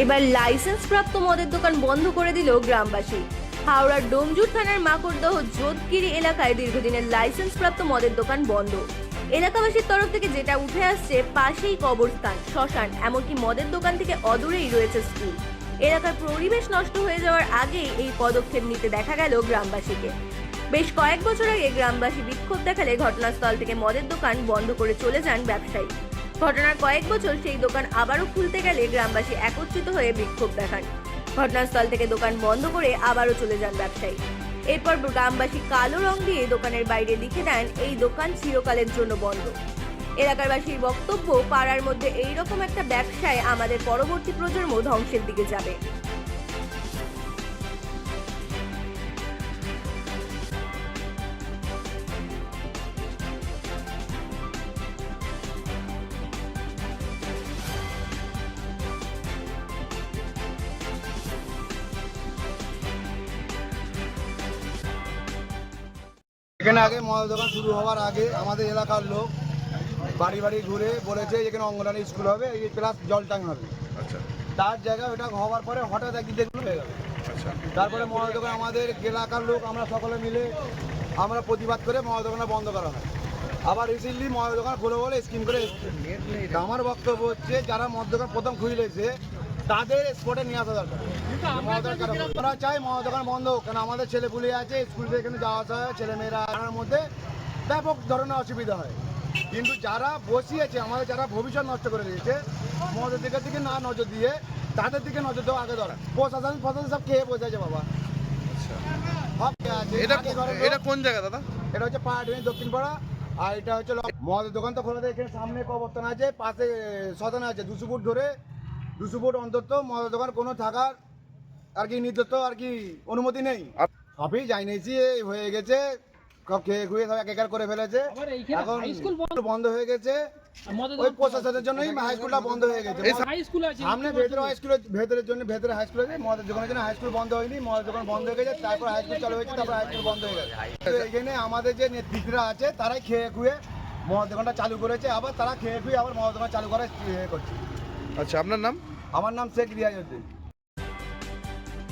এবার লাইসেন্স প্রাপ্ত মদের দোকান বন্ধ করে দিল গ্রামবাসী। হাওড়ার ডোমজুর থানার মাকড়দহ যোধগিরি এলাকায় দীর্ঘদিনের লাইসেন্স প্রাপ্ত মদের দোকান বন্ধ। এলাকাবাসীর তরফ থেকে যেটা উঠে আসছে, পাশেই কবরস্থান, শ্মশান, এমনকি মদের দোকান থেকে অদূরেই রয়েছে স্কুল। এলাকার পরিবেশ নষ্ট হয়ে যাওয়ার আগেই এই পদক্ষেপ নিতে দেখা গেল গ্রামবাসীকে। বেশ কয়েক বছর আগে গ্রামবাসী বিক্ষোভ দেখালে ঘটনাস্থল থেকে মদের দোকান বন্ধ করে চলে যান ব্যবসায়ী। ঘটনার কয়েক বছর সেই দোকান আবারও খুলতে গেলে গ্রামবাসী একত্রিত হয়ে বিক্ষোভ দেখান। ঘটনাস্থল থেকে দোকান বন্ধ করে আবারও চলে যান ব্যবসায়ী। এরপর গ্রামবাসী কালো রং দিয়ে দোকানের বাইরে লিখে দেন, এই দোকান চিরকালের জন্য বন্ধ। এলাকারবাসীর বক্তব্য, পাড়ার মধ্যে এইরকম একটা ব্যবসায় আমাদের পরবর্তী প্রজন্ম ধ্বংসের দিকে যাবে। এখানে আগে মদের দোকান শুরু হওয়ার আগে আমাদের এলাকার লোক বাড়ি বাড়ি ঘুরে বলেছে এখানে অঙ্গনারী স্কুল হবে এই প্লাস জল ট্যাঙ্ক হবে। আচ্ছা। তার জায়গায় ওটা হওয়ার পরে হঠাৎ একদিন দেখল হয়ে গেল। আচ্ছা। তারপরে মদের দোকান আমাদের এলাকার লোক আমরা সকলে মিলে আমরা প্রতিবাদ করে মদের দোকানটা বন্ধ করা হয়। আবার রিসেন্টলি মদের দোকান খুলে বলে স্কিম করে আমার বক্তব্য হচ্ছে যারা মদ দোকান প্রথম খুলেছে তাদের স্পটে নিয়ে আসা দরকার। আমরা চাই মদের দোকান বন্ধ হোক কেন আমাদের ছেলেপুলি আছে স্কুল থেকে এখানে যাওয়া আসা হয় ছেলেমেয়েরা আনার মধ্যে ব্যাপক ধরনের অসুবিধা হয়। কিন্তু যারা বসিয়েছে আমাদের যারা ভবিষ্যৎ নষ্ট করে দিয়েছে মদের দিকের দিকে না নজর দিয়ে তাদের দিকে নজর দেওয়া আগে ধরা। প্রশাসন ফশাসন সব খেয়ে বসে আছে বাবা? আচ্ছা। সব খেয়ে আছে। এটা কোন জায়গা দাদা? এটা হচ্ছে পাহাড়ি দক্ষিণ পাড়া আর এটা হচ্ছে মদের দোকান তো খোলা থাকে এখানে সামনে কবরস্থান আছে পাশে সদন আছে দুশো ফুট ধরে। দুশো ফুট অন্তত মদের দোকান কোনো থাকার আর কি নির্দিষ্ট আর কি অনুমতি নেই। সবই জানিয়েছি এই হয়ে গেছে খেয়ে খুয়ে সব একাকার করে ফেলেছে। এখন বন্ধ। হয়ে গেছে। ওই প্রশাসনের জন্যই হাই স্কুলটা বন্ধ হয়ে গেছে। এই হাই স্কুল আছে সামনে ভেতরে হাই স্কুলের ভেতরের জন্য ভেতরে হাই স্কুল আছে মদের দোকানের জন্য হাই স্কুল বন্ধ হয়নি মদের দোকান বন্ধ হয়ে গেছে তারপর হাই স্কুল চালু হয়েছে তারপর হাই স্কুল বন্ধ হয়ে গেছে। তো এখানে আমাদের যে নেতৃত্বরা আছে তারাই খেয়ে খুয়ে মদের দোকানটা চালু করেছে আবার তারা খেয়ে খুয়ে আবার মদের দোকান চালু করার ইয়ে করছে। আচ্ছা আপনার নাম? আমার নাম শেখ রিয়াজউদ্দিন।